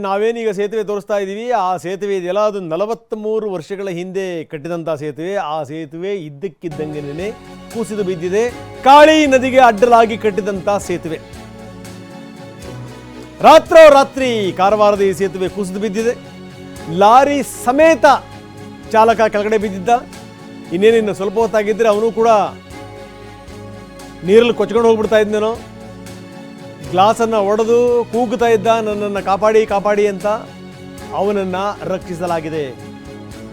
ನಾವೇನೀಗ ಸೇತುವೆ ತೋರಿಸ್ತಾ ಇದ್ದೀವಿ ಆ ಸೇತುವೆ ಇದೆಯಲ್ಲ, ಅದು ನಲವತ್ತ್ಮೂರು ವರ್ಷಗಳ ಹಿಂದೆ ಕಟ್ಟಿದಂಥ ಸೇತುವೆ. ಆ ಸೇತುವೆ ಇದ್ದಕ್ಕಿದ್ದಂಗೆನೇ ಕುಸಿದು ಬಿದ್ದಿದೆ. ಕಾಳಿ ನದಿಗೆ ಅಡ್ಡಲಾಗಿ ಕಟ್ಟಿದಂಥ ಸೇತುವೆ. ರಾತ್ರೋರಾತ್ರಿ ಕಾರವಾರದ ಈ ಸೇತುವೆ ಕುಸಿದು ಬಿದ್ದಿದೆ. ಲಾರಿ ಸಮೇತ ಚಾಲಕ ಕೆಳಗಡೆ ಬಿದ್ದಿದ್ದ. ಇನ್ನೇನಿನ್ನು ಸ್ವಲ್ಪ ಹೊತ್ತಾಗಿದ್ದರೆ ಅವನು ಕೂಡ ನೀರಲ್ಲಿ ಕೊಚ್ಕೊಂಡು ಹೋಗ್ಬಿಡ್ತಾ ಇದ್ನೇನೋ ಗ್ಲಾಸನ್ನು ಒಡೆದು ಕೂಗುತ್ತಾ ಇದ್ದ ನನ್ನನ್ನು ಕಾಪಾಡಿ ಕಾಪಾಡಿ ಅಂತ ಅವನನ್ನು ರಕ್ಷಿಸಲಾಗಿದೆ.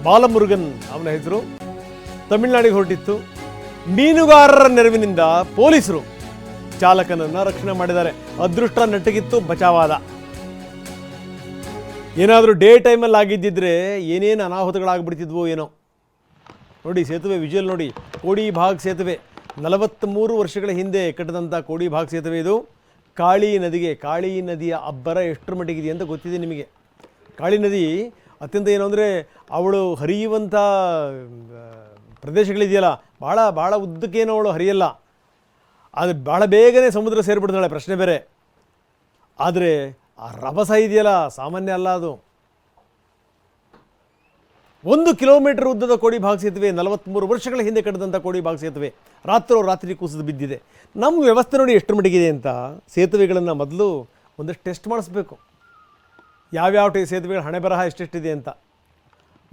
ಬಾಲಮುರುಗನ್ ಅವನ ಹೆಸರು. ತಮಿಳುನಾಡಿಗೆ ಹೊರಟಿತ್ತು. ಮೀನುಗಾರರ ನೆರವಿನಿಂದ ಪೊಲೀಸರು ಚಾಲಕನನ್ನು ರಕ್ಷಣೆ ಮಾಡಿದ್ದಾರೆ. ಅದೃಷ್ಟ ನಟಗಿತ್ತು ಬಚಾವಾದ. ಏನಾದರೂ ಡೇ ಟೈಮಲ್ಲಿ ಆಗಿದ್ದಿದ್ರೆ ಏನೇನು ಅನಾಹುತಗಳಾಗ್ಬಿಡ್ತಿದ್ವೋ ಏನೋ. ನೋಡಿ, ಸೇತುವೆ, ವಿಜುವಲ್ ನೋಡಿ. ಕೋಡಿ ಭಾಗ ಸೇತುವೆ. ನಲವತ್ತ್ಮೂರು ವರ್ಷಗಳ ಹಿಂದೆ ಕಟ್ಟಿದಂಥ ಕೋಡಿ ಭಾಗ್ ಸೇತುವೆ ಇದು. ಕಾಳಿ ನದಿಗೆ, ಕಾಳಿ ನದಿಯ ಅಬ್ಬರ ಎಷ್ಟರ ಮಟ್ಟಿಗಿದೆ ಅಂತ ಗೊತ್ತಿದೆ ನಿಮಗೆ? ಕಾಳಿ ನದಿ ಅತ್ಯಂತ ಏನು ಅಂದರೆ ಅವಳು ಹರಿಯುವಂಥ ಪ್ರದೇಶಗಳಿದೆಯಲ್ಲ ಭಾಳ ಭಾಳ ಉದ್ದಕ್ಕೇನೋ ಅವಳು ಹರಿಯಲ್ಲ. ಅದು ಭಾಳ ಬೇಗನೆ ಸಮುದ್ರ ಸೇರಿಬಿಡ್ತಾಳೆ, ಪ್ರಶ್ನೆ ಬೇರೆ. ಆದರೆ ಆ ರಭಸ ಇದೆಯಲ್ಲ, ಸಾಮಾನ್ಯ ಅಲ್ಲ ಅದು. ಒಂದು ಕಿಲೋಮೀಟರ್ ಉದ್ದದ ಕೋಡಿ ಭಾಗ ಸೇತುವೆ ನಲವತ್ತ್ಮೂರು ವರ್ಷಗಳ ಹಿಂದೆ ಕಟ್ಟಿದಂಥ ಕೋಡಿ ಭಾಗ ಸೇತುವೆ ರಾತ್ರೋ ರಾತ್ರಿ ಕುಸಿದು ಬಿದ್ದಿದೆ. ನಮ್ಮ ವ್ಯವಸ್ಥೆ ನೋಡಿ ಎಷ್ಟು ಮಟ್ಟಿಗಿದೆ ಅಂತ ಸೇತುವೆಗಳನ್ನು ಮೊದಲು ಒಂದಷ್ಟು ಟೆಸ್ಟ್ ಮಾಡಿಸ್ಬೇಕು. ಯಾವ್ಯಾವ ಟೈ ಸೇತುವೆಗಳ ಹಣೆ ಬರಹ ಎಷ್ಟೆಷ್ಟಿದೆ ಅಂತ.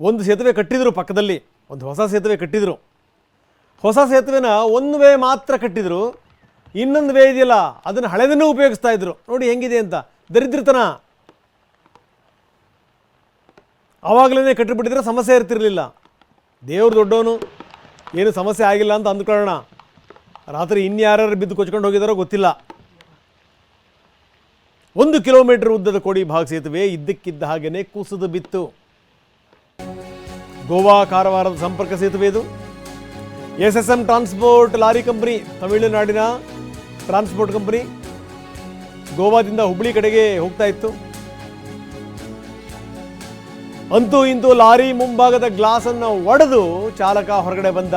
ಒಂದು ಸೇತುವೆ ಕಟ್ಟಿದ್ರು ಪಕ್ಕದಲ್ಲಿ, ಒಂದು ಹೊಸ ಸೇತುವೆ ಕಟ್ಟಿದ್ರು. ಹೊಸ ಸೇತುವೆನ ಒಂದು ವೇ ಮಾತ್ರ ಕಟ್ಟಿದ್ರು, ಇನ್ನೊಂದು ವೇ ಇದೆಯಲ್ಲ, ಅದನ್ನು ಹಳೆದನ್ನು ಉಪಯೋಗಿಸ್ತಾ ಇದ್ರು. ನೋಡಿ ಹೆಂಗಿದೆ ಅಂತ. ದರಿದ್ರತನ. ಆವಾಗಲೇ ಕಟ್ಟಿಬಿಟ್ಟಿದ್ರೆ ಸಮಸ್ಯೆ ಇರ್ತಿರಲಿಲ್ಲ. ದೇವ್ರು ದೊಡ್ಡವನು, ಏನು ಸಮಸ್ಯೆ ಆಗಿಲ್ಲ ಅಂತ ಅಂದ್ಕೊಳ್ಳೋಣ. ರಾತ್ರಿ ಇನ್ಯಾರ್ಯಾರು ಬಿದ್ದು ಕೊಚ್ಕೊಂಡು ಹೋಗಿದಾರೋ ಗೊತ್ತಿಲ್ಲ. ಒಂದು ಕಿಲೋಮೀಟರ್ ಉದ್ದದ ಕೋಡಿ ಭಾಗ ಸೇತುವೆ ಇದ್ದಕ್ಕಿದ್ದ ಹಾಗೆಯೇ ಕುಸಿದು ಬಿತ್ತು. ಗೋವಾ ಕಾರವಾರದ ಸಂಪರ್ಕ ಸೇತುವೆ ಇದು. S S M transport lorry company, ತಮಿಳುನಾಡಿನ ಟ್ರಾನ್ಸ್ಪೋರ್ಟ್ ಕಂಪನಿ. ಗೋವಾದಿಂದ ಹುಬ್ಳಿ ಕಡೆಗೆ ಹೋಗ್ತಾ ಇತ್ತು. ಅಂತೂ ಇಂತೂ ಲಾರಿ ಮುಂಭಾಗದ ಗ್ಲಾಸ್ ಅನ್ನು ಒಡೆದು ಚಾಲಕ ಹೊರಗಡೆ ಬಂದ.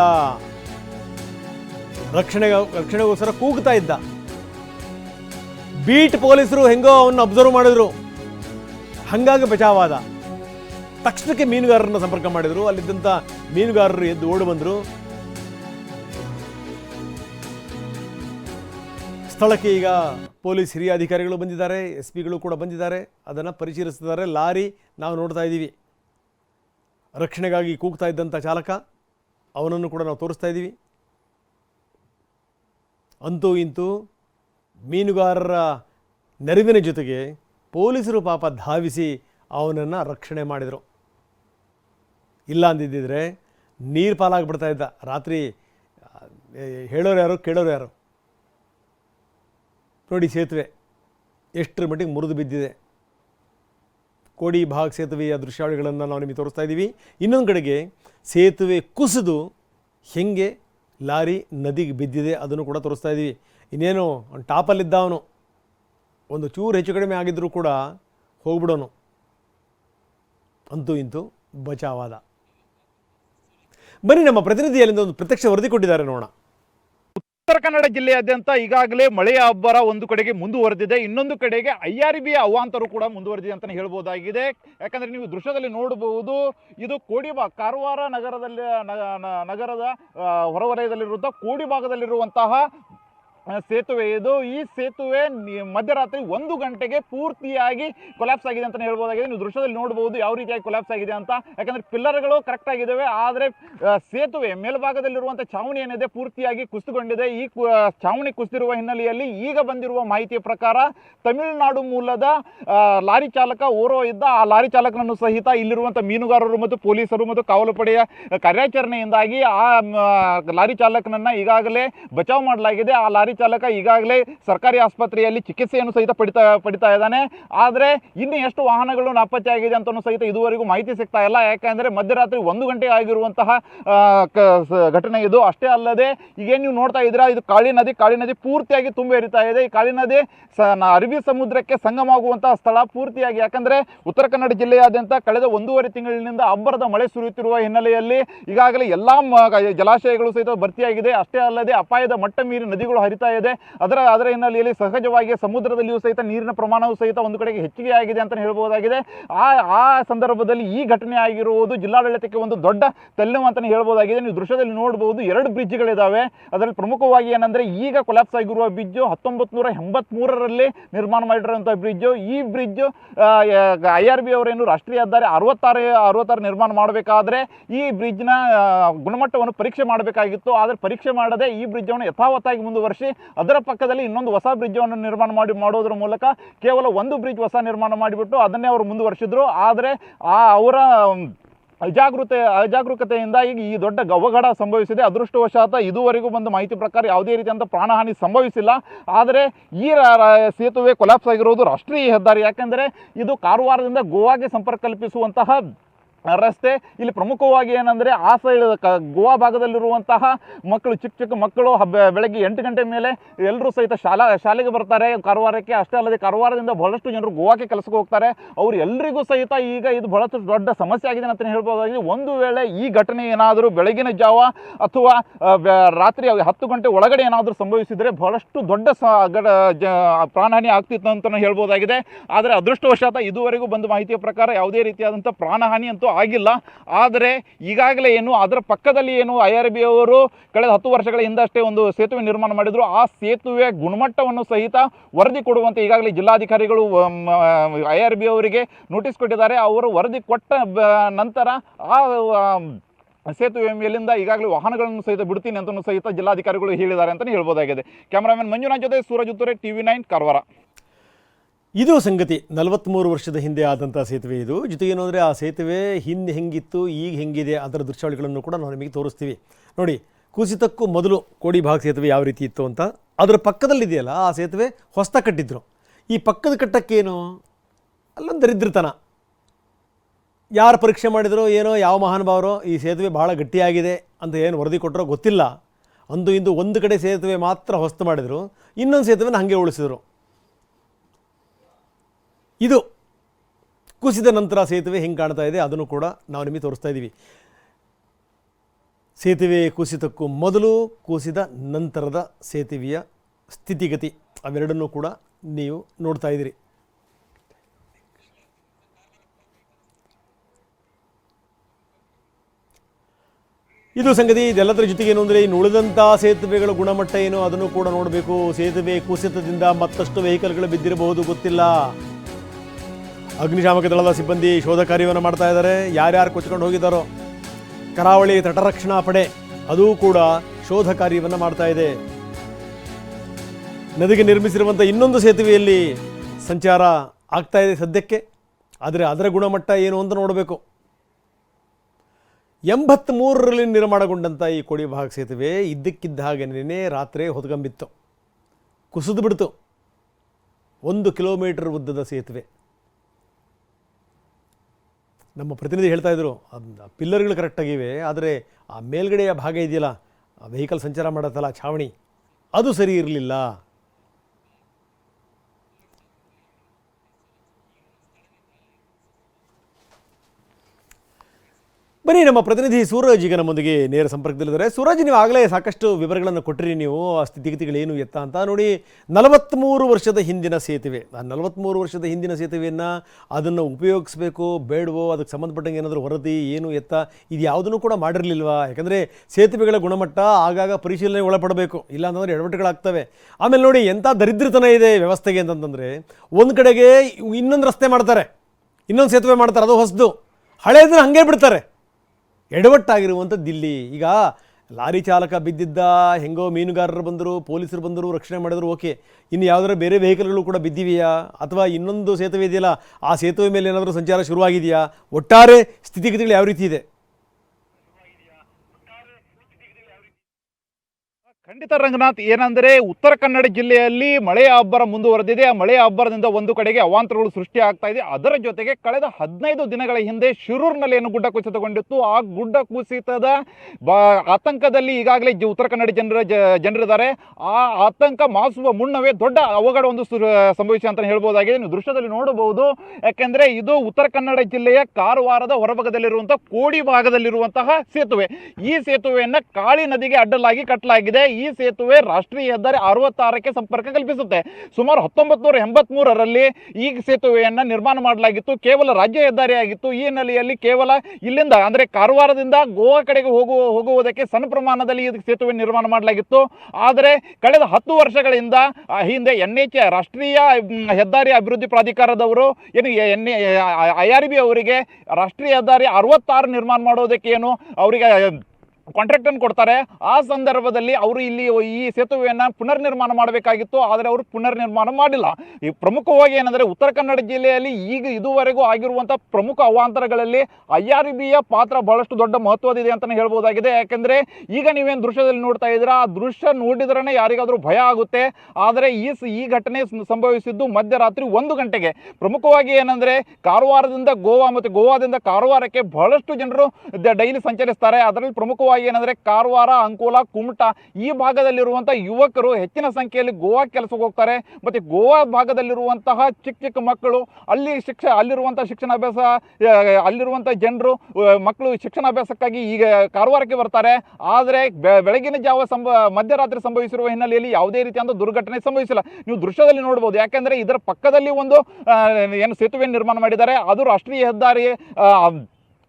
ರಕ್ಷಣೆ ರಕ್ಷಣೆಗೋಸ್ಕರ ಕೂಗ್ತಾ ಇದ್ದ. ಬೀಟ್ ಪೊಲೀಸರು ಹೆಂಗೋ ಅವನ್ನ ಅಬ್ಸರ್ವ್ ಮಾಡಿದ್ರು. ಹಂಗಾಗಿ ಬಚಾವಾದ. ತಕ್ಷಣಕ್ಕೆ ಮೀನುಗಾರರನ್ನ ಸಂಪರ್ಕ ಮಾಡಿದ್ರು. ಅಲ್ಲಿದ್ದಂಥ ಮೀನುಗಾರರು ಎದ್ದು ಓಡಿ ಬಂದರು. ಸ್ಥಳಕ್ಕೆ ಈಗ ಪೊಲೀಸ್ ಹಿರಿಯ ಅಧಿಕಾರಿಗಳು ಬಂದಿದ್ದಾರೆ. ಎಸ್ ಪಿಗಳು ಕೂಡ ಬಂದಿದ್ದಾರೆ. ಅದನ್ನು ಪರಿಶೀಲಿಸ್ತಿದ್ದಾರೆ. ಲಾರಿ ನಾವು ನೋಡ್ತಾ ಇದ್ದೀವಿ. ರಕ್ಷಣೆಗಾಗಿ ಕೂಗ್ತಾ ಇದ್ದಂಥ ಚಾಲಕ, ಅವನನ್ನು ಕೂಡ ನಾವು ತೋರಿಸ್ತಾ ಇದ್ದೀವಿ. ಅಂತೂ ಇಂತೂ ಮೀನುಗಾರರ ನೆರವಿನ ಜೊತೆಗೆ ಪೊಲೀಸರು ಪಾಪ ಧಾವಿಸಿ ಅವನನ್ನು ರಕ್ಷಣೆ ಮಾಡಿದರು. ಇಲ್ಲ ಅಂದಿದ್ದಿದ್ರೆ ನೀರು ಪಾಲಾಗ್ಬಿಡ್ತಾ ಇದ್ದ. ರಾತ್ರಿ ಹೇಳೋರು ಯಾರು, ಕೇಳೋರು ಯಾರು? ನೋಡಿ ಸೇತುವೆ, ಎಷ್ಟರ ಮಟ್ಟಿಗೆ ಮುರಿದು ಬಿದ್ದಿದೆ. ಕೋಡಿ ಭಾಗ ಸೇತುವೆಯ ದೃಶ್ಯಾವಳಿಗಳನ್ನು ನಾವು ನಿಮಗೆ ತೋರಿಸ್ತಾ ಇದ್ದೀವಿ. ಇನ್ನೊಂದು ಕಡೆಗೆ ಸೇತುವೆ ಕುಸಿದು ಹೆಂಗೆ ಲಾರಿ ನದಿಗೆ ಬಿದ್ದಿದೆ ಅದನ್ನು ಕೂಡ ತೋರಿಸ್ತಾ ಇದ್ದೀವಿ. ಇನ್ನೇನು, ಅವ್ನು ಟಾಪಲ್ಲಿದ್ದ ಅವನು. ಒಂದು ಚೂರು ಹೆಚ್ಚು ಕಡಿಮೆ ಆಗಿದ್ದರೂ ಕೂಡ ಹೋಗ್ಬಿಡೋನು. ಅಂತೂ ಇಂತೂ ಬಚಾವಾದ. ಬನ್ನಿ, ನಮ್ಮ ಪ್ರತಿನಿಧಿಯಲ್ಲಿಂದ ಒಂದು ಪ್ರತ್ಯಕ್ಷ ವರದಿ ಕೊಟ್ಟಿದ್ದಾರೆ ನೋಡೋಣ. ಉತ್ತರ ಕನ್ನಡ ಜಿಲ್ಲೆಯಾದ್ಯಂತ ಈಗಾಗಲೇ ಮಳೆಯ ಅಬ್ಬರ ಒಂದು ಕಡೆಗೆ ಮುಂದುವರೆದಿದೆ. ಇನ್ನೊಂದು ಕಡೆಗೆ ಐ ಆರ್ ಬಿ ಅವಾಂತರು ಕೂಡ ಮುಂದುವರೆದಿದೆ ಅಂತಲೇ ಹೇಳ್ಬೋದಾಗಿದೆ. ಯಾಕಂದ್ರೆ ನೀವು ದೃಶ್ಯದಲ್ಲಿ ನೋಡಬಹುದು, ಇದು ಕೋಡಿಬಾ ಕಾರವಾರ ನಗರದಲ್ಲಿ ನಗರದ ಹೊರವಲಯದಲ್ಲಿರುವಂಥ ಕೋಡಿ ಭಾಗದಲ್ಲಿರುವಂತಹ ಸೇತುವೆ ಇದು. ಈ ಸೇತುವೆ ಮಧ್ಯರಾತ್ರಿ ಒಂದು ಗಂಟೆಗೆ ಪೂರ್ತಿಯಾಗಿ ಕೊಲಾಪ್ಸ್ ಆಗಿದೆ ಅಂತ ಹೇಳ್ಬೋದಾಗಿದೆ. ನೀವು ದೃಶ್ಯದಲ್ಲಿ ನೋಡಬಹುದು ಯಾವ ರೀತಿಯಾಗಿ ಕೊಲಾಪ್ಸ್ ಆಗಿದೆ ಅಂತ. ಯಾಕಂದ್ರೆ ಪಿಲ್ಲರ್ಗಳು ಕರೆಕ್ಟ್ ಆಗಿದ್ದಾವೆ. ಆದರೆ ಸೇತುವೆ ಮೇಲ್ಭಾಗದಲ್ಲಿರುವಂಥ ಚಾವಣಿ ಏನಿದೆ, ಪೂರ್ತಿಯಾಗಿ ಕುಸಿತುಗೊಂಡಿದೆ ಈ ಚಾವಣಿ ಕುಸಿದಿರುವ ಹಿನ್ನೆಲೆಯಲ್ಲಿ ಈಗ ಬಂದಿರುವ ಮಾಹಿತಿಯ ಪ್ರಕಾರ ತಮಿಳುನಾಡು ಮೂಲದ ಲಾರಿ ಚಾಲಕ ಓರೋ ಇದ್ದ. ಆ ಲಾರಿ ಚಾಲಕನನ್ನು ಸಹಿತ ಇಲ್ಲಿರುವಂಥ ಮೀನುಗಾರರು ಮತ್ತು ಪೊಲೀಸರು ಮತ್ತು ಕಾವಲು ಪಡೆಯ ಕಾರ್ಯಾಚರಣೆಯಿಂದಾಗಿ ಆ ಲಾರಿ ಚಾಲಕನನ್ನ ಈಗಾಗಲೇ ಬಚಾವ್ ಮಾಡಲಾಗಿದೆ. ಆ ಲಾರಿ ಚಾಲಕ ಈಗಾಗಲೇ ಸರ್ಕಾರಿ ಆಸ್ಪತ್ರೆಯಲ್ಲಿ ಚಿಕಿತ್ಸೆಯನ್ನು ಸಹಿತ ಪಡಿತಾ ಪಡಿತಾ ಇದ್ದಾನೆ. ಆದರೆ ಇನ್ನು ಎಷ್ಟು ವಾಹನಗಳು ನಾಪತ್ತೆಯಾಗಿದೆ ಅಂತಲೂ ಸಹಿತ ಇದುವರೆಗೂ ಮಾಹಿತಿ ಸಿಗ್ತಾ ಇಲ್ಲ. ಯಾಕೆಂದರೆ ಮಧ್ಯರಾತ್ರಿ ಒಂದು ಗಂಟೆ ಆಗಿರುವಂತಹ ಘಟನೆ ಇದು. ಅಷ್ಟೇ ಅಲ್ಲದೆ, ಈಗೇನು ನೀವು ನೋಡ್ತಾ ಇದ್ದೀರಾ, ಇದು ಕಾಳಿ ನದಿ ಕಾಳಿ ನದಿ ಪೂರ್ತಿಯಾಗಿ ತುಂಬಿ ಹರಿತಾ ಇದೆ. ಈ ಕಾಳಿ ನದಿ ಸ ಅರಬ್ಬಿ ಸಮುದ್ರಕ್ಕೆ ಸಂಗಮವಾಗುವಂತಹ ಸ್ಥಳ ಪೂರ್ತಿಯಾಗಿ. ಯಾಕಂದರೆ ಉತ್ತರ ಕನ್ನಡ ಜಿಲ್ಲೆಯಾದ್ಯಂತ ಕಳೆದ ಒಂದೂವರೆ ತಿಂಗಳಿನಿಂದ ಅಬ್ಬರದ ಮಳೆ ಸುರಿಯುತ್ತಿರುವ ಹಿನ್ನೆಲೆಯಲ್ಲಿ ಈಗಾಗಲೇ ಎಲ್ಲ ಜಲಾಶಯಗಳು ಸಹಿತ ಭರ್ತಿಯಾಗಿದೆ. ಅಷ್ಟೇ ಅಲ್ಲದೆ ಅಪಾಯದ ಮಟ್ಟ ಮೀರಿ ನದಿಗಳು ಹರಿತಾ ಆಗ್ತಾ ಇದೆ. ಅದರ ಅದರ ಹಿನ್ನೆಲೆಯಲ್ಲಿ ಸಹಜವಾಗಿ ಸಮುದ್ರದಲ್ಲಿಯೂ ಸಹಿತ ನೀರಿನ ಪ್ರಮಾಣವೂ ಸಹಿತ ಒಂದು ಕಡೆಗೆ ಹೆಚ್ಚಿಗೆ ಆಗಿದೆ ಅಂತ ಹೇಳ್ಬೋದಾಗಿದೆ. ಆ ಆ ಸಂದರ್ಭದಲ್ಲಿ ಈ ಘಟನೆ ಆಗಿರುವುದು ಜಿಲ್ಲಾಡಳಿತಕ್ಕೆ ಒಂದು ದೊಡ್ಡ ತಲೆನೋವು ಅಂತಲೇ ಹೇಳ್ಬೋದಾಗಿದೆ. ನೀವು ದೃಶ್ಯದಲ್ಲಿ ನೋಡಬಹುದು ಎರಡು ಬ್ರಿಡ್ಜ್ಗಳಿದ್ದಾವೆ ಅದರಲ್ಲಿ ಪ್ರಮುಖವಾಗಿ ಏನಂದ್ರೆ ಈಗ ಕೊಲಾಪ್ಸ್ ಆಗಿರುವ ಬ್ರಿಡ್ಜ್ ಹತ್ತೊಂಬತ್ತು ನೂರ ಎಂಬತ್ಮೂರರಲ್ಲಿ ನಿರ್ಮಾಣ ಮಾಡಿರುವಂಥ ಬ್ರಿಡ್ಜು. ಈ ಬ್ರಿಡ್ಜ್ ಐ ಆರ್ ಬಿ ಅವರೇನು ರಾಷ್ಟ್ರೀಯ ಹೆದ್ದಾರಿ ಅರವತ್ತಾರು ಅರವತ್ತಾರು ನಿರ್ಮಾಣ ಮಾಡಬೇಕಾದ್ರೆ ಈ ಬ್ರಿಡ್ಜ್ನ ಗುಣಮಟ್ಟವನ್ನು ಪರೀಕ್ಷೆ ಮಾಡಬೇಕಾಗಿತ್ತು. ಆದರೆ ಪರೀಕ್ಷೆ ಮಾಡದೆ ಈ ಬ್ರಿಡ್ಜನ್ನು ಯಥಾವತ್ತಾಗಿ ಮುಂದುವರಿಸಿ ಅದರ ಪಕ್ಕದಲ್ಲಿ ಇನ್ನೊಂದು ಹೊಸ ಬ್ರಿಡ್ಜನ್ನು ನಿರ್ಮಾಣ ಮಾಡಿ ಮಾಡೋದ್ರ ಮೂಲಕ ಕೇವಲ ಒಂದು ಬ್ರಿಡ್ಜ್ ಹೊಸ ನಿರ್ಮಾಣ ಮಾಡಿಬಿಟ್ಟು ಅದನ್ನೇ ಅವರು ಮುಂದುವರಿಸಿದ್ರು. ಆದರೆ ಆ ಅವರ ಅಜಾಗೃತೆ, ಅಜಾಗರೂಕತೆಯಿಂದ ಈಗ ಈ ದೊಡ್ಡ ಅವಘಡ ಸಂಭವಿಸಿದೆ. ಅದೃಷ್ಟವಶಾತ ಇದುವರೆಗೂ ಬಂದ ಮಾಹಿತಿ ಪ್ರಕಾರ ಯಾವುದೇ ರೀತಿಯಂಥ ಪ್ರಾಣಹಾನಿ ಸಂಭವಿಸಿಲ್ಲ. ಆದರೆ ಈ ಸೇತುವೆ ಕೊಲಾಪ್ಸ್ ಆಗಿರುವುದು ರಾಷ್ಟ್ರೀಯ ಹೆದ್ದಾರಿ. ಯಾಕೆಂದರೆ ಇದು ಕಾರವಾರದಿಂದ ಗೋವಾಗೆ ಸಂಪರ್ಕ ಕಲ್ಪಿಸುವಂತಹ ರಸ್ತೆ ಇಲ್ಲಿ ಪ್ರಮುಖವಾಗಿ ಏನಂದರೆ ಆ ಸೈಡ್ ಗೋವಾ ಭಾಗದಲ್ಲಿರುವಂತಹ ಮಕ್ಕಳು, ಚಿಕ್ಕ ಚಿಕ್ಕ ಮಕ್ಕಳು ಬೆಳಗ್ಗೆ ಎಂಟು ಗಂಟೆ ಮೇಲೆ ಎಲ್ಲರೂ ಸಹಿತ ಶಾಲಾ, ಶಾಲೆಗೆ ಬರ್ತಾರೆ. ಕಾರವಾರಕ್ಕೆ ಅಷ್ಟೇ ಅಲ್ಲದೆ ಕಾರವಾರದಿಂದ ಬಹಳಷ್ಟು ಜನರು ಗೋವಾಕ್ಕೆ ಕೆಲಸಕ್ಕೆ ಹೋಗ್ತಾರೆ. ಅವ್ರು ಎಲ್ಲರಿಗೂ ಸಹಿತ ಈಗ ಇದು ಬಹಳಷ್ಟು ದೊಡ್ಡ ಸಮಸ್ಯೆ ಆಗಿದೆ ಅಂತ ಹೇಳ್ಬೋದಾಗಿದೆ. ಒಂದು ವೇಳೆ ಈ ಘಟನೆ ಏನಾದರೂ ಬೆಳಗಿನ ಜಾವ ಅಥವಾ ರಾತ್ರಿ ಹತ್ತು ಗಂಟೆ ಒಳಗಡೆ ಏನಾದರೂ ಸಂಭವಿಸಿದರೆ ಬಹಳಷ್ಟು ದೊಡ್ಡ ಸ ಪ್ರಾಣಹಾನಿ ಆಗ್ತಿತ್ತು ಅಂತ ಹೇಳ್ಬೋದಾಗಿದೆ. ಆದರೆ ಅದೃಷ್ಟವಶಾತ ಇದುವರೆಗೂ ಬಂದ ಮಾಹಿತಿಯ ಪ್ರಕಾರ ಯಾವುದೇ ರೀತಿಯಾದಂಥ ಪ್ರಾಣಹಾನಿ ಅಂತೂ ಆಗಿಲ್ಲ. ಆದರೆ ಈಗಾಗಲೇ ಏನು, ಅದರ ಪಕ್ಕದಲ್ಲಿ ಏನು ಐ ಆರ್ ಬಿ ಅವರು ಕಳೆದ ಹತ್ತು ವರ್ಷಗಳ ಹಿಂದಷ್ಟೇ ಒಂದು ಸೇತುವೆ ನಿರ್ಮಾಣ ಮಾಡಿದ್ರು. ಆ ಸೇತುವೆ ಗುಣಮಟ್ಟವನ್ನು ಸಹಿತ ವರದಿ ಕೊಡುವಂತೆ ಈಗಾಗಲೇ ಜಿಲ್ಲಾಧಿಕಾರಿಗಳು ಐ ಆರ್ ಬಿ ಅವರಿಗೆ ನೋಟಿಸ್ ಕೊಟ್ಟಿದ್ದಾರೆ. ಅವರು ವರದಿ ಕೊಟ್ಟ ನಂತರ ಆ ಸೇತುವೆ ಮೇಲಿಂದ ಈಗಾಗಲೇ ವಾಹನಗಳನ್ನು ಸಹಿತ ಬಿಡ್ತೀನಿ ಅಂತಲೂ ಸಹಿತ ಜಿಲ್ಲಾಧಿಕಾರಿಗಳು ಹೇಳಿದ್ದಾರೆ ಅಂತಲೇ ಹೇಳ್ಬೋದಾಗಿದೆ. ಕ್ಯಾಮರಾಮನ್ ಮಂಜುನಾಥ್ ಜೊತೆ Suraj ಉತ್ತರೆ T V nine Karwar ಇದು ಸಂಗತಿ. ನಲವತ್ತ್ಮೂರು ವರ್ಷದ ಹಿಂದೆ ಆದಂಥ ಸೇತುವೆ ಇದು. ಜೊತೆಗೇನು ಅಂದರೆ ಆ ಸೇತುವೆ ಹಿಂದೆ ಹೆಂಗಿತ್ತು, ಈಗ ಹೆಂಗಿದೆ ಅದರ ದೃಶ್ಯಾವಳಿಗಳನ್ನು ಕೂಡ ನಾವು ನಿಮಗೆ ತೋರಿಸ್ತೀವಿ. ನೋಡಿ, ಕುಸಿತಕ್ಕೂ ಮೊದಲು ಕೋಡಿ ಭಾಗ ಸೇತುವೆ ಯಾವ ರೀತಿ ಇತ್ತು ಅಂತ ಅದರ ಪಕ್ಕದಲ್ಲಿದೆಯಲ್ಲ, ಆ ಸೇತುವೆ ಹೊಸ್ತ ಕಟ್ಟಿದ್ರು. ಈ ಪಕ್ಕದ ಕಟ್ಟಕ್ಕೇನು ಅಲ್ಲೊಂದು ದರಿದ್ರತನ. ಯಾರು ಪರೀಕ್ಷೆ ಮಾಡಿದರೋ ಏನೋ, ಯಾವ ಮಹಾನುಭಾವರೋ ಈ ಸೇತುವೆ ಬಹಳ ಗಟ್ಟಿಯಾಗಿದೆ ಅಂತ ಏನು ವರದಿ ಕೊಟ್ಟರೋ ಗೊತ್ತಿಲ್ಲ. ಅಂದು ಇಂದು ಒಂದು ಕಡೆ ಸೇತುವೆ ಮಾತ್ರ ಹೊಸ್ತು ಮಾಡಿದರು, ಇನ್ನೊಂದು ಸೇತುವೆನ ಹಾಗೆ ಉಳಿಸಿದರು. ಇದು ಕುಸಿದ ನಂತರ ಸೇತುವೆ ಹೆಂಗೆ ಕಾಣ್ತಾ ಇದೆ, ಅದನ್ನು ಕೂಡ ನಾವು ನಿಮಗೆ ತೋರಿಸ್ತಾ ಇದ್ದೀವಿ ಸೇತುವೆ ಕುಸಿತಕ್ಕೂ ಮೊದಲು ಕುಸಿದ ನಂತರದ ಸೇತುವೆಯ ಸ್ಥಿತಿಗತಿ, ಅವೆರಡನ್ನೂ ಕೂಡ ನೀವು ನೋಡ್ತಾ ಇದ್ದೀರಿ. ಇದು ಸಂಗತಿ, ಇದೆಲ್ಲದರ ಜೊತೆಗೆ ಏನು ಅಂದರೆ ಇನ್ನು ಉಳಿದಂಥ ಸೇತುವೆಗಳ ಗುಣಮಟ್ಟ ಏನು ಅದನ್ನು ಕೂಡ ನೋಡಬೇಕು. ಸೇತುವೆ ಕುಸಿತದಿಂದ ಮತ್ತಷ್ಟು ವೆಹಿಕಲ್ಗಳು ಬಿದ್ದಿರಬಹುದು, ಗೊತ್ತಿಲ್ಲ. ಅಗ್ನಿಶಾಮಕ ದಳದ ಸಿಬ್ಬಂದಿ ಶೋಧ ಕಾರ್ಯವನ್ನು ಮಾಡ್ತಾ ಇದ್ದಾರೆ. ಯಾರ್ಯಾರು ಕೊಚ್ಕೊಂಡು ಹೋಗಿದ್ದಾರೋ, ಕರಾವಳಿ ತಟರಕ್ಷಣಾ ಪಡೆ, ಅದು ಕೂಡ ಶೋಧ ಕಾರ್ಯವನ್ನು ಮಾಡ್ತಾ ಇದೆ. ನದಿಗೆ ನಿರ್ಮಿಸಿರುವಂಥ ಇನ್ನೊಂದು ಸೇತುವೆಯಲ್ಲಿ ಸಂಚಾರ ಆಗ್ತಾ ಇದೆ ಸದ್ಯಕ್ಕೆ. ಆದರೆ ಅದರ ಗುಣಮಟ್ಟ ಏನು ಅಂತ ನೋಡಬೇಕು. ಎಂಬತ್ತ್ಮೂರರಲ್ಲಿ ನಿರ್ಮಾಣಗೊಂಡಂಥ ಈ ಕೊಡಿ ಭಾಗ ಸೇತುವೆ ಇದ್ದಕ್ಕಿದ್ದ ಹಾಗೆ ನಿನ್ನೆ ರಾತ್ರಿ ಹೊತ್ಕೊಂಬಿತ್ತು ಕುಸಿದು ಬಿಡ್ತು. ಒಂದು ಕಿಲೋಮೀಟರ್ ಉದ್ದದ ಸೇತುವೆ. ನಮ್ಮ ಪ್ರತಿನಿಧಿ ಹೇಳ್ತಾ ಇದ್ರು ಪಿಲ್ಲರ್ಗಳು ಕರೆಕ್ಟಾಗಿವೆ ಆದರೆ ಆ ಮೇಲ್ಗಡೆಯ ಭಾಗ ಇದೆಯಲ್ಲ ವೆಹಿಕಲ್ ಸಂಚಾರ ಮಾಡತ್ತಲ್ಲ, ಛಾವಣಿ, ಅದು ಸರಿ ಇರಲಿಲ್ಲ. ಬನ್ನಿ, ನಮ್ಮ ಪ್ರತಿನಿಧಿ ಸೂರಜ್ ಈಗ ನಮ್ಮೊಂದಿಗೆ ನೇರ ಸಂಪರ್ಕದಲ್ಲಿದ್ದಾರೆ. ಸೂರಜ್, ನೀವು ಆಗಲೇ ಸಾಕಷ್ಟು ವಿವರಗಳನ್ನು ಕೊಟ್ಟಿರಿ. ನೀವು ಆ ಸ್ಥಿತಿಗತಿಗಳೇನು ಎತ್ತ ಅಂತ ನೋಡಿ ನಲವತ್ತ್ಮೂರು ವರ್ಷದ ಹಿಂದಿನ ಸೇತುವೆ. ಆ ನಲವತ್ತ್ಮೂರು ವರ್ಷದ ಹಿಂದಿನ ಸೇತುವೆಯನ್ನು ಅದನ್ನು ಉಪಯೋಗಿಸಬೇಕು, ಬೇಡವೋ, ಅದಕ್ಕೆ ಸಂಬಂಧಪಟ್ಟಂಗೆ ಏನಾದರೂ ವರದಿ, ಏನು ಎತ್ತ, ಇದು ಯಾವುದನ್ನು ಕೂಡ ಮಾಡಿರಲಿಲ್ವಾ? ಯಾಕಂದರೆ ಸೇತುವೆಗಳ ಗುಣಮಟ್ಟ ಆಗಾಗ ಪರಿಶೀಲನೆ ಒಳಪಡಬೇಕು. ಇಲ್ಲ ಅಂತಂದರೆ ಎಡವಟ್ಟುಗಳಾಗ್ತವೆ ಆಮೇಲೆ ನೋಡಿ, ಎಂಥ ದರಿದ್ರತನ ಇದೆ ವ್ಯವಸ್ಥೆಗೆ ಅಂತಂತಂದರೆ, ಒಂದು ಕಡೆಗೆ ಇನ್ನೊಂದು ರಸ್ತೆ ಮಾಡ್ತಾರೆ. ಇನ್ನೊಂದು ಸೇತುವೆ ಮಾಡ್ತಾರೆ, ಅದು ಹೊಸದು. ಹಳೆಯದನ್ನು ಹಾಗೆ ಬಿಡ್ತಾರೆ. ಎಡವಟ್ಟಾಗಿರುವಂಥದ್ದು ಇಲ್ಲಿ. ಈಗ ಲಾರಿ ಚಾಲಕ ಬಿದ್ದಿದ್ದ, ಹೆಂಗೋ ಮೀನುಗಾರರು ಬಂದರು, ಪೊಲೀಸರು ಬಂದರು, ರಕ್ಷಣೆ ಮಾಡಿದ್ರು, ಓಕೆ. ಇನ್ನು ಯಾವುದಾದ್ರು ಬೇರೆ ವೆಹಿಕಲ್ಗಳು ಕೂಡ ಬಿದ್ದಿವೆಯಾ? ಅಥವಾ ಇನ್ನೊಂದು ಸೇತುವೆ ಇದೆಯಲ್ಲ, ಆ ಸೇತುವೆ ಮೇಲೆ ಏನಾದರೂ ಸಂಚಾರ ಶುರುವಾಗಿದೆಯಾ? ಒಟ್ಟಾರೆ ಸ್ಥಿತಿಗತಿಗಳು ಯಾವ ರೀತಿ ಇದೆ? ಖಂಡಿತ ರಂಗನಾಥ್, ಏನಂದ್ರೆ ಉತ್ತರ ಕನ್ನಡ ಜಿಲ್ಲೆಯಲ್ಲಿ ಮಳೆಯ ಅಬ್ಬರ ಮುಂದುವರೆದಿದೆ. ಆ ಮಳೆಯ ಅಬ್ಬರದಿಂದ ಒಂದು ಕಡೆಗೆ ಅವಾಂತರಗಳು ಸೃಷ್ಟಿ ಆಗ್ತಾ ಇದೆ. ಅದರ ಜೊತೆಗೆ ಕಳೆದ ಹದಿನೈದು ದಿನಗಳ ಹಿಂದೆ ಶಿರೂರಿನಲ್ಲಿ ಏನು ಗುಡ್ಡ ಕುಸಿತಗೊಂಡಿತ್ತು ಆ ಗುಡ್ಡ ಕುಸಿತದ ಬ, ಆತಂಕದಲ್ಲಿ ಈಗಾಗಲೇ ಉತ್ತರ ಕನ್ನಡ ಜನರ ಜನರಿದ್ದಾರೆ. ಆ ಆತಂಕ ಮಾಸುವ ಮುನ್ನವೇ ದೊಡ್ಡ ಅವಘಡ ಒಂದು ಸಂಭವಿಸಿ ಅಂತ ಹೇಳ್ಬೋದಾಗಿದೆ. ನೀವು ದೃಶ್ಯದಲ್ಲಿ ನೋಡಬಹುದು. ಯಾಕೆಂದರೆ ಇದು ಉತ್ತರ ಕನ್ನಡ ಜಿಲ್ಲೆಯ ಕಾರವಾರದ ಹೊರಭಾಗದಲ್ಲಿರುವಂಥ ಕೋಡಿ ಭಾಗದಲ್ಲಿರುವಂತಹ ಸೇತುವೆ. ಈ ಸೇತುವೆಯನ್ನ ಕಾಳಿ ನದಿಗೆ ಅಡ್ಡಲಾಗಿ ಕಟ್ಟಲಾಗಿದೆ. ಈ ಸೇತುವೆ ರಾಷ್ಟ್ರೀಯ ಹೆದ್ದಾರಿ ಅರವತ್ತಾರಕ್ಕೆ ಸಂಪರ್ಕ ಕಲ್ಪಿಸುತ್ತೆ. ಸುಮಾರು ಹತ್ತೊಂಬತ್ತು ನೂರ ಎಂಬತ್ಮೂರರಲ್ಲಿ ಈ ಸೇತುವೆಯನ್ನು ನಿರ್ಮಾಣ ಮಾಡಲಾಗಿತ್ತು. ಕೇವಲ ರಾಜ್ಯ ಹೆದ್ದಾರಿ ಆಗಿತ್ತು. ಈ ಹಿನ್ನೆಲೆಯಲ್ಲಿ ಕೇವಲ ಇಲ್ಲಿಂದ, ಅಂದರೆ ಕಾರವಾರದಿಂದ ಗೋವಾ ಕಡೆಗೆ ಹೋಗುವ ಹೋಗುವುದಕ್ಕೆ ಸಣ್ಣ ಪ್ರಮಾಣದಲ್ಲಿ ಈ ಸೇತುವೆ ನಿರ್ಮಾಣ ಮಾಡಲಾಗಿತ್ತು. ಆದರೆ ಕಳೆದ ಹತ್ತು ವರ್ಷಗಳಿಂದ ಹಿಂದೆ ಎನ್ ಎಚ್ ರಾಷ್ಟ್ರೀಯ ಹೆದ್ದಾರಿ ಅಭಿವೃದ್ಧಿ ಪ್ರಾಧಿಕಾರದವರು, ಏನು ಎನ್ ಐ, ಆರ್ ಬಿ ಅವರಿಗೆ ರಾಷ್ಟ್ರೀಯ ಹೆದ್ದಾರಿ ಅರವತ್ತಾರು ನಿರ್ಮಾಣ ಮಾಡೋದಕ್ಕೆ ಏನು, ಅವರಿಗೆ ಕಾಂಟ್ರಾಕ್ಟ್ ಅನ್ನು ಕೊಡ್ತಾರೆ. ಆ ಸಂದರ್ಭದಲ್ಲಿ ಅವರು ಇಲ್ಲಿ ಈ ಸೇತುವೆಯನ್ನು ಪುನರ್ನಿರ್ಮಾಣ ಮಾಡಬೇಕಾಗಿತ್ತು, ಆದರೆ ಅವರು ಪುನರ್ ನಿರ್ಮಾಣ ಮಾಡಿಲ್ಲ. ಈ ಪ್ರಮುಖವಾಗಿ ಏನಂದರೆ ಉತ್ತರ ಕನ್ನಡ ಜಿಲ್ಲೆಯಲ್ಲಿ ಈಗ ಇದುವರೆಗೂ ಆಗಿರುವಂಥ ಪ್ರಮುಖ ಅವಾಂತರಗಳಲ್ಲಿ ಐ ಆರ್ ಬಿಯ ಪಾತ್ರ ಬಹಳಷ್ಟು ದೊಡ್ಡ ಮಹತ್ವದಿದೆ ಅಂತಲೇ ಹೇಳ್ಬೋದಾಗಿದೆ. ಯಾಕೆಂದರೆ ಈಗ ನೀವೇನು ದೃಶ್ಯದಲ್ಲಿ ನೋಡ್ತಾ ಇದ್ದೀರಾ, ಆ ದೃಶ್ಯ ನೋಡಿದ್ರೇ ಯಾರಿಗಾದರೂ ಭಯ ಆಗುತ್ತೆ. ಆದರೆ ಈ ಈ ಘಟನೆ ಸಂಭವಿಸಿದ್ದು ಮಧ್ಯರಾತ್ರಿ ಒಂದು ಗಂಟೆಗೆ. ಪ್ರಮುಖವಾಗಿ ಏನಂದರೆ ಕಾರವಾರದಿಂದ ಗೋವಾ ಮತ್ತು ಗೋವಾದಿಂದ ಕಾರವಾರಕ್ಕೆ ಬಹಳಷ್ಟು ಜನರು ಡೈಲಿ ಸಂಚರಿಸ್ತಾರೆ. ಅದರಲ್ಲಿ ಪ್ರಮುಖವಾಗಿ ಏನಂದರೆ ಕಾರವಾರ, ಅಂಕೋಲ, ಕುಮಟ ಈ ಭಾಗದಲ್ಲಿರುವಂಥ ಯುವಕರು ಹೆಚ್ಚಿನ ಸಂಖ್ಯೆಯಲ್ಲಿ ಗೋವಾ ಕೆಲಸಕ್ಕೆ ಹೋಗ್ತಾರೆ. ಮತ್ತು ಗೋವಾ ಭಾಗದಲ್ಲಿರುವಂತಹ ಚಿಕ್ಕ ಚಿಕ್ಕ ಮಕ್ಕಳು, ಅಲ್ಲಿ ಶಿಕ್ಷ ಅಲ್ಲಿರುವಂಥ ಶಿಕ್ಷಣಾಭ್ಯಾಸ ಅಲ್ಲಿರುವಂಥ ಜನರು ಮಕ್ಕಳು ಶಿಕ್ಷಣಾಭ್ಯಾಸಕ್ಕಾಗಿ ಈಗ ಕಾರವಾರಕ್ಕೆ ಬರ್ತಾರೆ. ಆದರೆ ಬೆಳಗಿನ ಜಾವ ಸಂಭ, ಮಧ್ಯರಾತ್ರಿ ಸಂಭವಿಸಿರುವ ಹಿನ್ನೆಲೆಯಲ್ಲಿ ಯಾವುದೇ ರೀತಿಯಾದ ದುರ್ಘಟನೆ ಸಂಭವಿಸಿಲ್ಲ. ನೀವು ದೃಶ್ಯದಲ್ಲಿ ನೋಡ್ಬೋದು. ಯಾಕೆಂದರೆ ಇದರ ಪಕ್ಕದಲ್ಲಿ ಒಂದು ಏನು ಸೇತುವೆ ನಿರ್ಮಾಣ ಮಾಡಿದ್ದಾರೆ. ಅದು ರಾಷ್ಟ್ರೀಯ ಹೆದ್ದಾರಿ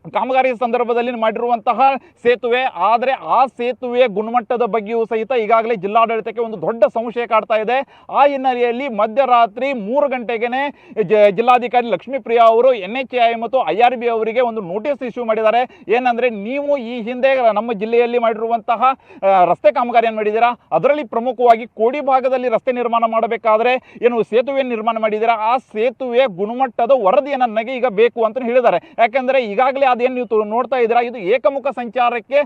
ಕಾಮಗಾರಿ ಸಂದರ್ಭದಲ್ಲಿ ಮಾಡಿರುವಂತಹ ಸೇತುವೆ, ಆದರೆ ಆ ಸೇತುವೆ ಗುಣಮಟ್ಟದ ಬಗ್ಗೆಯೂ ಸಹಿತ ಈಗಾಗಲೇ ಜಿಲ್ಲಾಡಳಿತಕ್ಕೆ ಒಂದು ದೊಡ್ಡ ಸಂಶಯ ಕಾಡ್ತಾ ಇದೆ. ಆ ಹಿನ್ನೆಲೆಯಲ್ಲಿ ಮಧ್ಯರಾತ್ರಿ ಮೂರು ಗಂಟೆಗೆ ಜಿಲ್ಲಾಧಿಕಾರಿ ಲಕ್ಷ್ಮೀಪ್ರಿಯಾ ಅವರು ಎನ್ ಎಚ್ ಐ ಮತ್ತು ಐ ಆರ್ ಬಿ ಅವರಿಗೆ ಒಂದು ನೋಟಿಸ್ ಇಶ್ಯೂ ಮಾಡಿದ್ದಾರೆ. ಏನಂದರೆ ನೀವು ಈ ಹಿಂದೆ ನಮ್ಮ ಜಿಲ್ಲೆಯಲ್ಲಿ ಮಾಡಿರುವಂತಹ ರಸ್ತೆ ಕಾಮಗಾರಿಯನ್ನು ಮಾಡಿದ್ದೀರಾ? ಅದರಲ್ಲಿ ಪ್ರಮುಖವಾಗಿ ಕೋಡಿ ಭಾಗದಲ್ಲಿ ರಸ್ತೆ ನಿರ್ಮಾಣ ಮಾಡಬೇಕಾದ್ರೆ ಏನು ಸೇತುವೆ ನಿರ್ಮಾಣ ಮಾಡಿದ್ದೀರಾ? ಆ ಸೇತುವೆ ಗುಣಮಟ್ಟದ ವರದಿಯನ್ನು ನನಗೆ ಈಗ ಬೇಕು ಅಂತ ಹೇಳಿದ್ದಾರೆ. ಯಾಕೆಂದರೆ ಈಗಾಗಲೇ ಅದೇನು ನೀವು ನೋಡ್ತಾ ಇದ್ದೀರಾ? ಇದು ಏಕಮುಖ ಸಂಚಾರಕ್ಕೆ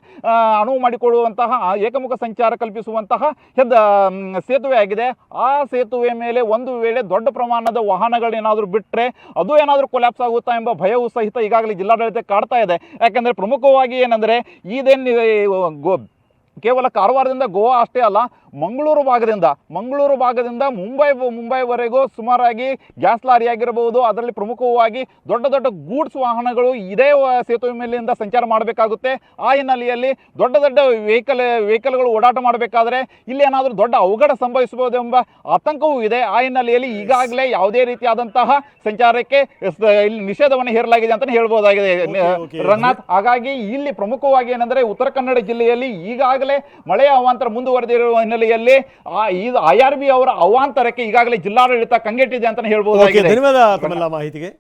ಅನುವು ಮಾಡಿಕೊಡುವಂತಹ ಏಕಮುಖ ಸಂಚಾರ ಕಲ್ಪಿಸುವಂತಹ ಸೇತುವೆ ಆಗಿದೆ. ಆ ಸೇತುವೆ ಮೇಲೆ ಒಂದು ವೇಳೆ ದೊಡ್ಡ ಪ್ರಮಾಣದ ವಾಹನಗಳೇನಾದರೂ ಬಿಟ್ಟರೆ ಅದು ಏನಾದರೂ ಕೊಲ್ಯಾಪ್ಸ್ ಆಗುತ್ತಾ ಎಂಬ ಭಯವೂ ಸಹಿತ ಈಗಾಗಲೇ ಜಿಲ್ಲಾಡಳಿತ ಕಾಡ್ತಾ ಇದೆ. ಯಾಕೆಂದರೆ ಪ್ರಮುಖವಾಗಿ ಏನಂದರೆ ಇದೇನು ಕೇವಲ ಕಾರವಾರದಿಂದ ಗೋವಾ ಅಷ್ಟೇ ಅಲ್ಲ ಮಂಗಳೂರು ಭಾಗದಿಂದ ಮಂಗಳೂರು ಭಾಗದಿಂದ ಮುಂಬೈ ಮುಂಬೈವರೆಗೂ ಸುಮಾರಾಗಿ ಗ್ಯಾಸ್ ಲಾರಿ ಆಗಿರಬಹುದು ಅದರಲ್ಲಿ ಪ್ರಮುಖವಾಗಿ ದೊಡ್ಡ ದೊಡ್ಡ ಗೂಡ್ಸ್ ವಾಹನಗಳು ಇದೇ ಸೇತುವೆ ಮೇಲಿಂದ ಸಂಚಾರ ಮಾಡಬೇಕಾಗುತ್ತೆ. ಆ ಹಿನ್ನೆಲೆಯಲ್ಲಿ ದೊಡ್ಡ ದೊಡ್ಡ ವೆಹಿಕಲ್ ವೆಹಿಕಲ್ಗಳು ಓಡಾಟ ಮಾಡಬೇಕಾದ್ರೆ ಇಲ್ಲಿ ಏನಾದರೂ ದೊಡ್ಡ ಅವಘಡ ಸಂಭವಿಸಬಹುದು ಎಂಬ ಆತಂಕವೂ ಇದೆ. ಆ ಹಿನ್ನೆಲೆಯಲ್ಲಿ ಈಗಾಗಲೇ ಯಾವುದೇ ರೀತಿಯಾದಂತಹ ಸಂಚಾರಕ್ಕೆ ಇಲ್ಲಿ ನಿಷೇಧವನ್ನು ಹೇರಲಾಗಿದೆ ಅಂತಲೇ ಹೇಳ್ಬೋದಾಗಿದೆ. ರಂಗನಾಥ್ ಹಾಗಾಗಿ ಇಲ್ಲಿ ಪ್ರಮುಖವಾಗಿ ಏನಂದರೆ ಉತ್ತರ ಕನ್ನಡ ಜಿಲ್ಲೆಯಲ್ಲಿ ಈಗಾಗಲೇ ಮಳೆಯ ಅವಾಂತರ ಮುಂದುವರೆದಿರುವ ಹಿನ್ನೆಲೆಯಲ್ಲಿ ಇದು ಐ ಆರ್ ಬಿ ಅವರ ಅವಾಂತರಕ್ಕೆ ಈಗಾಗಲೇ ಜಿಲ್ಲಾಡಳಿತ ಕಂಗೆಟ್ಟಿದೆ ಅಂತ ಹೇಳ್ಬೋದು ಧನ್ಯವಾದ ಮಾಹಿತಿಗೆ.